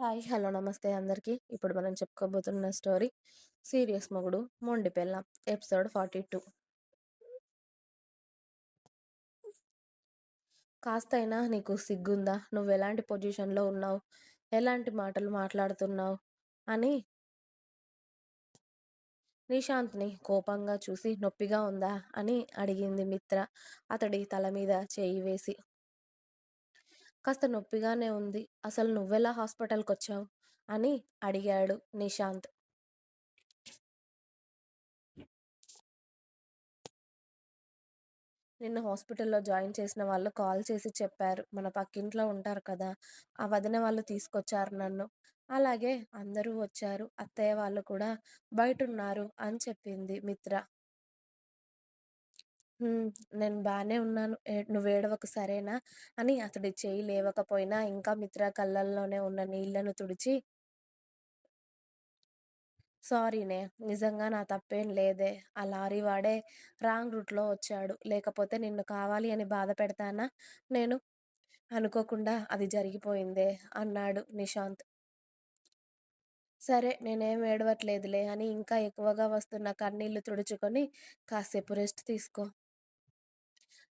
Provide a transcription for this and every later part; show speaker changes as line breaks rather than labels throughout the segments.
Hi hello నమస్తే అందరికీ. ఇప్పుడు మనం చెప్పుకోబోతున్న స్టోరీ సీరియస్ మొగుడు మొండి పిల్ల ఎపిసోడ్ ఫార్టీ టూ. కాస్తైనా నీకు సిగ్గుందా? నువ్వు ఎలాంటి పొజిషన్లో ఉన్నావు? ఎలాంటి మాటలు మాట్లాడుతున్నావు? అని నిశాంత్ని కోపంగా చూసి నొప్పిగా ఉందా? అని అడిగింది మిత్ర. అతడి తల మీద చేయి వేసి కాస్త నొప్పిగానే ఉంది. అసలు నువ్వెలా హాస్పిటల్కి వచ్చావు అని అడిగాడు నిశాంత్. నిన్న హాస్పిటల్లో జాయిన్ చేసిన వాళ్ళు కాల్ చేసి చెప్పారు. మన పక్కింట్లో ఉంటారు కదా! ఆ వదిన వాళ్ళు తీసుకొచ్చారు నన్ను. అలాగే అందరూ వచ్చారు. అత్తయ్య వాళ్ళు కూడా బయట ఉన్నారు అని చెప్పింది మిత్ర. "హ్మ్, నేను బానే ఉన్నాను. ఏ- నువ్వు ఏడవకు సరేనా అని అతడి చేయి లేవకపోయినా ఇంకా మిత్ర కళ్ళల్లోనే ఉన్న నీళ్ళను తుడిచి సారీనే నిజంగా నా తప్పేం లేదే. ఆ లారీ వాడే రాంగ్ రూట్లో వచ్చాడు. లేకపోతే నిన్ను కావాలి అని బాధ పెడతానా? నేను అనుకోకుండా అది జరిగిపోయిందే అన్నాడు నిశాంత్. సరే నేనేం ఏడవట్లేదులే అని ఇంకా ఎక్కువగా వస్తున్న కన్నీళ్ళు తుడుచుకొని కాసేపు రెస్ట్ తీసుకో.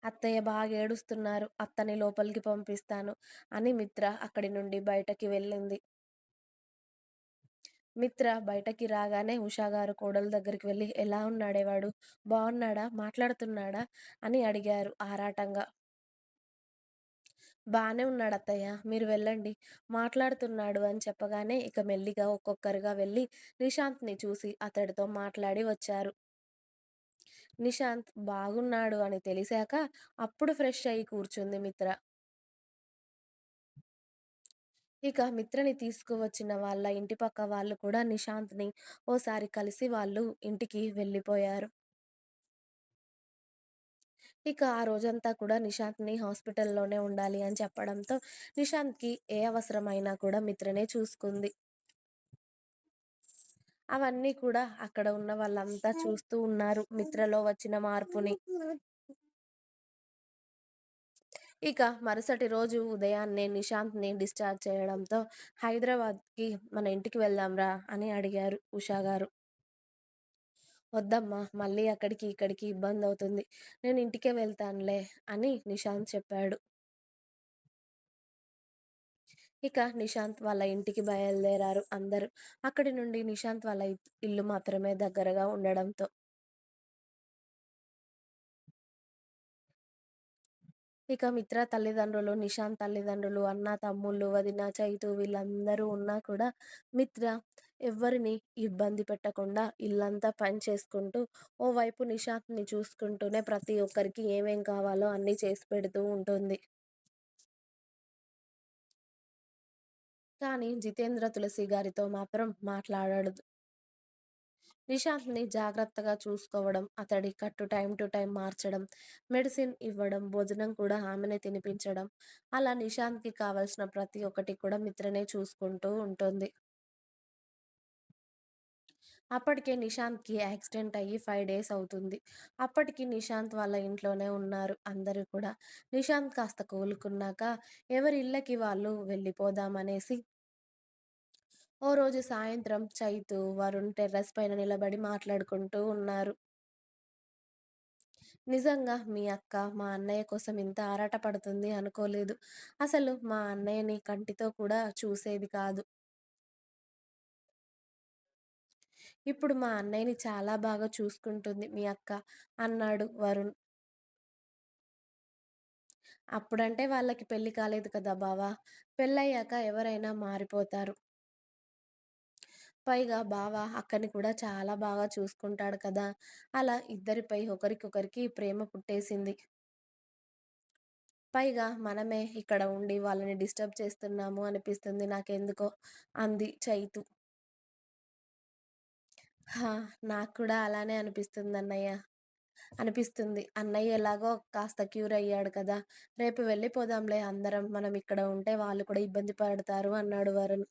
అత్తయ్య బాగా ఏడుస్తున్నారు అత్తని లోపలికి పంపిస్తాను అని మిత్ర అక్కడి నుండి బయటకి వెళ్ళింది. మిత్ర బయటకి రాగానే ఉషాగారు కోడల దగ్గరికి వెళ్ళి ఎలా ఉన్నాడే వాడు? బాగున్నాడా మాట్లాడుతున్నాడా? అని అడిగారు ఆరాటంగా. బాగానే ఉన్నాడు అత్తయ్య మీరు వెళ్ళండి. మాట్లాడుతున్నాడు అని చెప్పగానే ఇక మెల్లిగా ఒక్కొక్కరుగా వెళ్ళి నిశాంత్ని చూసి అతడితో మాట్లాడి వచ్చారు. నిశాంత్ బాగున్నాడు అని తెలిసాక అప్పుడు ఫ్రెష్ అయ్యి కూర్చుంది మిత్ర. ఇక మిత్రని తీసుకువచ్చిన వాళ్ళ ఇంటి పక్క వాళ్ళు కూడా నిశాంత్ని ఓసారి కలిసి వాళ్ళు ఇంటికి వెళ్ళిపోయారు. ఇక ఆ రోజంతా కూడా నిశాంత్ని హాస్పిటల్లోనే ఉండాలి అని చెప్పడంతో నిశాంత్కి ఏ అవసరమైనా కూడా మిత్రనే చూసుకుంది. అవన్నీ కూడా అక్కడ ఉన్న వాళ్ళంతా చూస్తూ ఉన్నారు మిత్రలో వచ్చిన మార్పుని. ఇక మరుసటి రోజు ఉదయాన్నే నిశాంత్ని డిశ్చార్జ్ చేయడంతో హైదరాబాద్కి మన ఇంటికి వెళ్దాంరా అని అడిగారు ఉషా గారు. వద్దమ్మా మళ్ళీ అక్కడికి ఇక్కడికి ఇబ్బంది అవుతుంది నేను ఇంటికే వెళ్తానులే అని నిశాంత్ చెప్పాడు. ఇక నిశాంత్ వాళ్ళ ఇంటికి బయలుదేరారు అందరూ. అక్కడి నుండి నిశాంత్ వాళ్ళ ఇల్లు మాత్రమే దగ్గరగా ఉండడంతో. ఇక మిత్ర తల్లిదండ్రులు నిశాంత్ తల్లిదండ్రులు అన్న తమ్ముళ్ళు వదిన చైతు వీళ్ళందరూ ఉన్నా కూడా మిత్ర ఎవరిని ఇబ్బంది పెట్టకుండా ఇల్లంతా పని చేసుకుంటూ ఓవైపు నిశాంత్ని చూసుకుంటూనే ప్రతి ఒక్కరికి ఏమేం కావాలో అన్నీ చేసి పెడుతూ ఉంటుంది. కానీ జితేంద్ర తులసి గారితో మాత్రం మాట్లాడడు. నిశాంత్ని జాగ్రత్తగా చూసుకోవడం అతడి కట్టు టైం టు టైం మార్చడం మెడిసిన్ ఇవ్వడం భోజనం కూడా ఆమెనే తినిపించడం అలా నిశాంత్కి కావలసిన ప్రతి ఒక్కటి కూడా మిత్రనే చూసుకుంటూ ఉంటుంది. అప్పటికే నిశాంత్కి యాక్సిడెంట్ అయ్యి ఫైవ్ డేస్ అవుతుంది. అప్పటికి నిశాంత్ వాళ్ళ ఇంట్లోనే ఉన్నారు అందరూ కూడా. నిశాంత్ కాస్త కోలుకున్నాక ఎవరి ఇళ్ళకి వాళ్ళు వెళ్ళిపోదామనేసి ఓ రోజు సాయంత్రం చైతు వరుణ్ టెర్రస్ పైన నిలబడి మాట్లాడుకుంటూ ఉన్నారు. నిజంగా మీ అక్క మా అన్నయ్య కోసం ఇంత ఆరాట పడుతుంది అనుకోలేదు. అసలు మా అన్నయ్యని కంటితో కూడా చూసేది కాదు. ఇప్పుడు మా అన్నయ్యని చాలా బాగా చూసుకుంటుంది. మీ అక్క అన్నాడు వరుణ్. అప్పుడంటే వాళ్ళకి పెళ్ళి కాలేదు కదా బావా. పెళ్ళయ్యాక ఎవరైనా మారిపోతారు. పైగా బావ అక్కని కూడా చాలా బాగా చూసుకుంటాడు కదా. అలా ఇద్దరిపై ఒకరికొకరికి ప్రేమ పుట్టేసింది. పైగా మనమే ఇక్కడ ఉండి వాళ్ళని డిస్టర్బ్ చేస్తున్నాము అనిపిస్తుంది నాకెందుకో అంది చైతు. హా! నాకు కూడా అలానే అనిపిస్తుంది అన్నయ్య అనిపిస్తుంది. అన్నయ్య ఎలాగో కాస్త క్యూర్ అయ్యాడు కదా! రేపు వెళ్ళిపోదాంలే అందరం. మనం ఇక్కడ ఉంటే వాళ్ళు కూడా ఇబ్బంది పడతారు అన్నాడు వరుణ్.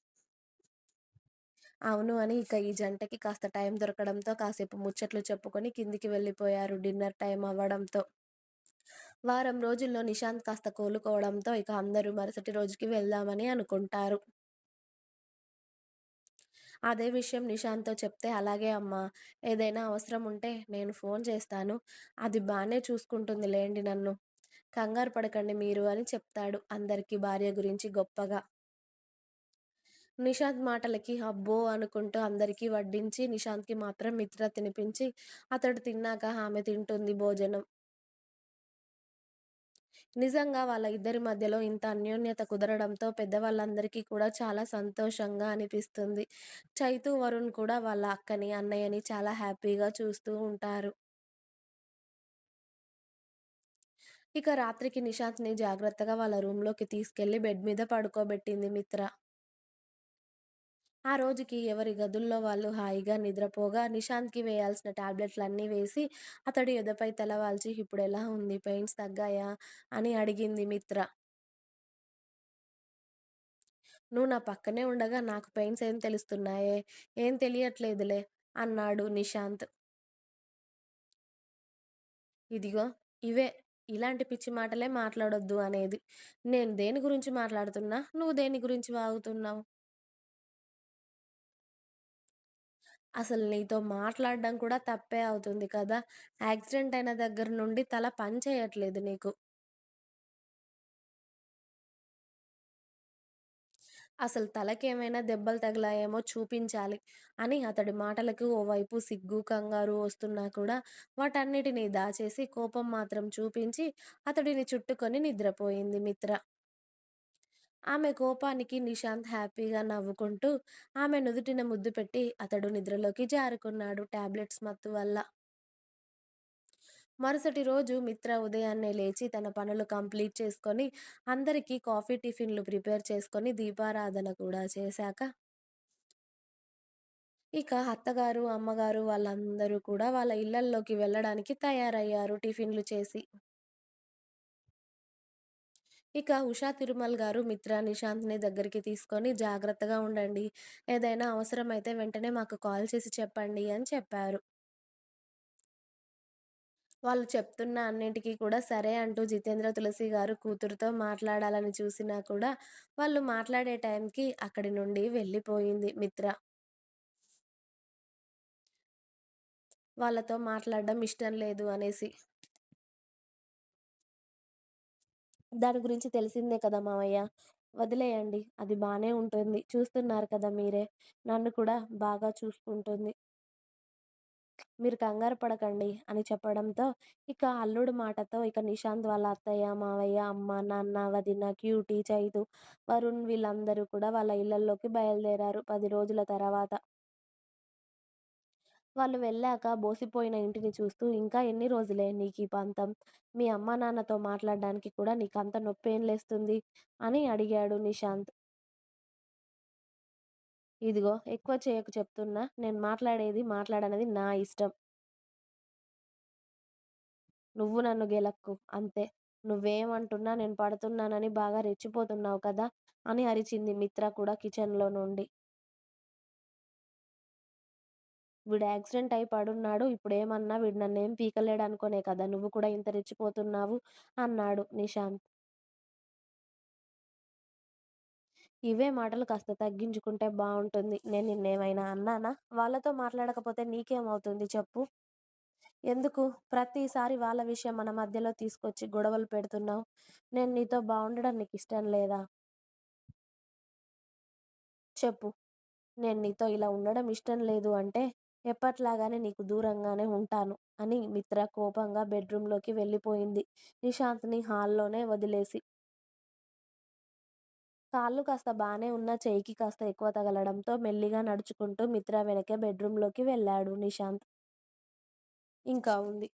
అవును అని ఇక ఈ జంటకి కాస్త టైం దొరకడంతో కాసేపు ముచ్చట్లు చెప్పుకొని కిందికి వెళ్ళిపోయారు డిన్నర్ టైం అవ్వడంతో. వారం రోజుల్లో నిశాంత్ కాస్త కోలుకోవడంతో ఇక అందరూ మరుసటి రోజుకి వెళ్దామని అనుకుంటారు. అదే విషయం నిషాంత్‌తో చెప్తే, "అలాగే అమ్మా! ఏదైనా అవసరం ఉంటే నేను ఫోన్ చేస్తాను. అది బాగానే చూసుకుంటుంది లేండి నన్ను. కంగారు పడకండి మీరు" అని చెప్తాడు అందరికీ భార్య గురించి గొప్పగా. నిషాంత్ మాటలకి అబ్బో! అనుకుంటూ అందరికీ వడ్డించి, నిషాంత్‌కి మాత్రం మిత్ర తినిపించి, అతడు తిన్నాక ఆమె తింటుంది భోజనం. నిజంగా వాళ్ళ ఇద్దరి మధ్యలో ఇంత అన్యోన్యత కుదరడంతో పెద్దవాళ్ళందరికీ కూడా చాలా సంతోషంగా అనిపిస్తుంది. చైతు వరుణ్ కూడా వాళ్ళ అక్కని, అన్నయ్యని చాలా హ్యాపీగా చూస్తూ ఉంటారు. ఇక రాత్రికి నిశాంత్ని జాగ్రత్తగా వాళ్ళ రూమ్‌లోకి తీసుకెళ్ళి బెడ్ మీద పడుకోబెట్టింది మిత్ర. ఆ రోజుకి ఎవరి గదుల్లో వాళ్ళు హాయిగా నిద్రపోగా, నిషాంత్‌కి వేయాల్సిన టాబ్లెట్లన్నీ వేసి, అతడి ఎదపై తెలవాల్చి ఇప్పుడు ఎలా ఉంది? పెయిన్స్ తగ్గాయా?" అని అడిగింది మిత్ర. "నువ్వు నా పక్కనే ఉండగా నాకు పెయిన్స్ ఏం తెలుస్తున్నాయే? ఏం తెలియట్లేదులే" అన్నాడు నిషాంత్. ఇదిగో ఇవే. ఇలాంటి పిచ్చి మాటలే మాట్లాడొద్దు అనేది. నేను దేని గురించి మాట్లాడుతున్నా, నువ్వు దేని గురించి వాగుతున్నావు? అసలు నీతో మాట్లాడడం కూడా తప్పే అవుతుంది కదా! యాక్సిడెంట్ అయిన దగ్గర నుండి తల పని చేయట్లేదు నీకు. అసలు తలకేమైనా దెబ్బలు తగిలాయేమో చూపించాలి అని అతడి మాటలకు ఓవైపు సిగ్గు, కంగారు వస్తున్నా కూడా వాటన్నిటినీ దాచేసి కోపం మాత్రం చూపించి అతడిని చుట్టుకొని నిద్రపోయింది మిత్ర. ఆమె కోపానికి నిశాంత్ హ్యాపీగా నవ్వుకుంటూ ఆమె నుదుటిన ముద్దు పెట్టి అతడు నిద్రలోకి జారుకున్నాడు టాబ్లెట్స్ మత్తు వల్ల. మరుసటి రోజు మిత్ర ఉదయాన్నే లేచి తన పనులు కంప్లీట్ చేసుకొని, అందరికీ కాఫీ, టిఫిన్‌లు ప్రిపేర్ చేసుకొని దీపారాధన కూడా చేశాక ఇక అత్తగారు, అమ్మగారు వాళ్ళందరూ కూడా వాళ్ళ ఇళ్ళల్లోకి వెళ్ళడానికి తయారయ్యారు టిఫిన్‌లు చేసి. ఇక ఉషా తిరుమల్ గారు మిత్ర, నిశాంత్ని దగ్గరికి తీసుకొని "జాగ్రత్తగా ఉండండి. ఏదైనా అవసరమైతే వెంటనే మాకు కాల్ చేసి చెప్పండి" అని చెప్పారు. వాళ్ళు చెప్తున్న అన్నింటికీ కూడా సరే అంటూ జితేంద్ర తులసి గారు కూతురుతో మాట్లాడాలని చూసినా కూడా వాళ్ళు మాట్లాడే టైంకి అక్కడి నుండి వెళ్ళిపోయింది మిత్ర. వాళ్ళతో మాట్లాడడం ఇష్టం లేదు అనేసి. దాని గురించి తెలిసిందే కదా మావయ్య! వదిలేయండి. అది బాగానే ఉంటుంది. చూస్తున్నారు కదా మీరే! నన్ను కూడా బాగా చూసుకుంటుంది. మీరు కంగారు పడకండి అని చెప్పడంతో ఇక అల్లుడు మాటతో ఇక నిషాంత్ వాళ్ళ అత్తయ్య, మావయ్య, అమ్మ, నాన్న, వదిన, క్యూటీ, చైతు, వరుణ్ వీళ్ళందరూ కూడా వాళ్ళ ఇళ్ళలోకి బయలుదేరారు పది రోజుల తర్వాత. వాళ్ళు వెళ్ళాక బోసిపోయిన ఇంటిని చూస్తూ "ఇంకా ఎన్ని రోజులే నీకు ఈ పంతం? మీ అమ్మా నాన్నతో మాట్లాడడానికి కూడా నీకంత నొప్పేం లేస్తుంది?" అని అడిగాడు నిషాంత్. ఇదిగో ఎక్కువ చేయకు చెప్తున్నా. నేను మాట్లాడేది, మాట్లాడనేది నా ఇష్టం. నువ్వు నన్ను గెలక్కు అంతే. నువ్వేమంటున్నా నేను పడుతున్నానని బాగా రెచ్చిపోతున్నావు కదా! అని అరిచింది మిత్ర కూడా కిచెన్‌లో నుండి. వీడు యాక్సిడెంట్ అయి పడున్నాడు. ఇప్పుడు ఏమన్నా వీడు నన్నేం పీకలేడు అనుకోనే కదా నువ్వు కూడా ఇంత రెచ్చిపోతున్నావు అన్నాడు నిశాంత్ ఇవే మాటలు కాస్త తగ్గించుకుంటే బాగుంటుంది నేను నిన్నేమైనా అన్నానా? వాళ్ళతో మాట్లాడకపోతే నీకేమవుతుంది చెప్పు? ఎందుకు ప్రతిసారి వాళ్ళ విషయం మన మధ్యలో తీసుకొచ్చి గొడవలు పెడుతున్నావు? నేను నీతో బాగుండడం నీకు ఇష్టం లేదా? చెప్పు. నేను నీతో ఇలా ఉండడం ఇష్టం లేదు అంటే ఎప్పట్లాగానే నీకు దూరంగానే ఉంటాను అని మిత్ర కోపంగా బెడ్‌రూమ్‌లోకి వెళ్ళిపోయింది నిషాంత్‌ని హాల్లోనే వదిలేసి. కాళ్ళు కాస్త బాగానే ఉన్నా చెయ్యికి కాస్త ఎక్కువ తగలడంతో మెల్లిగా నడుచుకుంటూ మిత్ర వెనకే బెడ్‌రూమ్‌లోకి వెళ్ళాడు నిషాంత్. ఇంకా ఉంది.